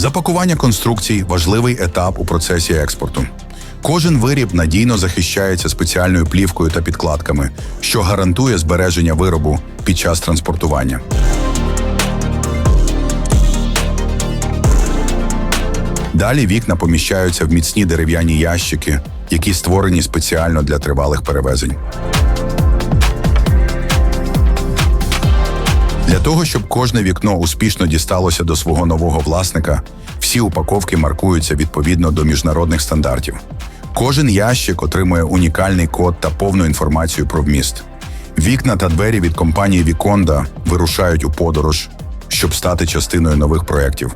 Запакування конструкцій важливий етап у процесі експорту. Кожен виріб надійно захищається спеціальною плівкою та підкладками, що гарантує збереження виробу під час транспортування. Далі вікна поміщаються в міцні дерев'яні ящики, які створені спеціально для тривалих перевезень. Для того, щоб кожне вікно успішно дісталося до свого нового власника, всі упаковки маркуються відповідно до міжнародних стандартів. Кожен ящик отримує унікальний код та повну інформацію про вміст. Вікна та двері від компанії Віконда вирушають у подорож, щоб стати частиною нових проєктів.